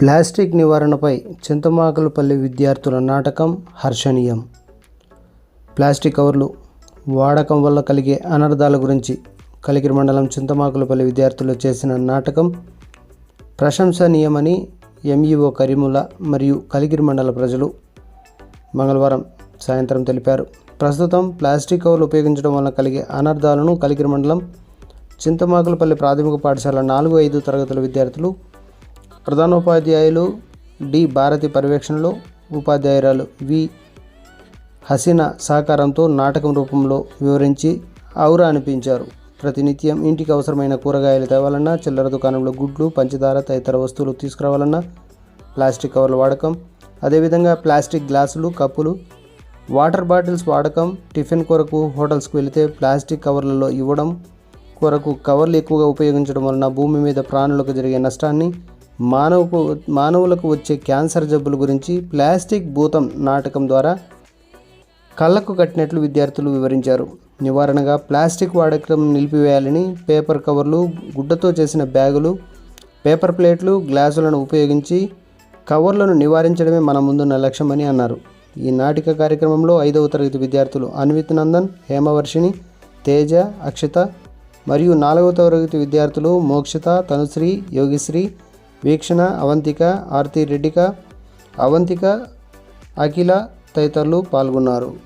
Plastic నివారణపై చింతమాకులపల్లి విద్యార్థుల నాటకం హర్షణీయం. ప్లాస్టిక్ కవర్లు వాడకం వల్ల కలిగే అనర్థాల గురించి కలిగిరి మండలం చింతమాకులపల్లి విద్యార్థులు చేసిన నాటకం ప్రశంసనీయమని ఎంఈఓ కరీముల మరియు కలిగిరి మండల ప్రజలు మంగళవారం సాయంత్రం తెలిపారు. ప్రస్తుతం ప్లాస్టిక్ కవర్లు ఉపయోగించడం వల్ల కలిగే అనర్థాలను కలిగిరి మండలం చింతమాకులపల్లి ప్రాథమిక పాఠశాల నాలుగు ఐదు తరగతుల విద్యార్థులు ప్రధానోపాధ్యాయులు డి. భారతి పర్యవేక్షణలో ఉపాధ్యాయురాలు వి. హసీనా సహకారంతో నాటకం రూపంలో వివరించి ఔరా అనిపించారు. ప్రతినిత్యం ఇంటికి అవసరమైన కూరగాయలు తేవాలన్నా చిల్లర దుకాణంలో గుడ్లు పంచదార తదితర వస్తువులు తీసుకురావాలన్నా ప్లాస్టిక్ కవర్ల వాడకం అదేవిధంగా ప్లాస్టిక్ గ్లాసులు కప్పులు వాటర్ బాటిల్స్ వాడకం టిఫిన్ కొరకు హోటల్స్కి వెళితే ప్లాస్టిక్ కవర్లలో ఇవ్వడం కొరకు కవర్లు ఎక్కువగా ఉపయోగించడం వలన భూమి మీద ప్రాణులకు జరిగే నష్టాన్ని మానవకు మానవులకు వచ్చే క్యాన్సర్ జబ్బుల గురించి ప్లాస్టిక్ భూతం నాటకం ద్వారా కళ్ళకు కట్టినట్లు విద్యార్థులు వివరించారు. నివారణగా ప్లాస్టిక్ వాడకం నిలిపివేయాలని పేపర్ కవర్లు గుడ్డతో చేసిన బ్యాగులు పేపర్ ప్లేట్లు గ్లాసులను ఉపయోగించి కవర్లను నివారించడమే మన ముందున్న లక్ష్యమని అన్నారు. ఈ నాటిక కార్యక్రమంలో ఐదవ తరగతి విద్యార్థులు అన్విత్ నందన్ హేమవర్షిణి తేజ అక్షిత మరియు నాలుగవ తరగతి విద్యార్థులు మోక్షిత తనుశ్రీ యోగిశ్రీ వీక్షణ అవంతిక ఆర్తి రెడ్డిక అవంతిక అఖిల తదితరులు పాల్గొన్నారు.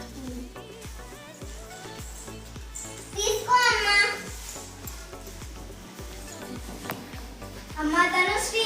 అమ్మా తనుశ్రీ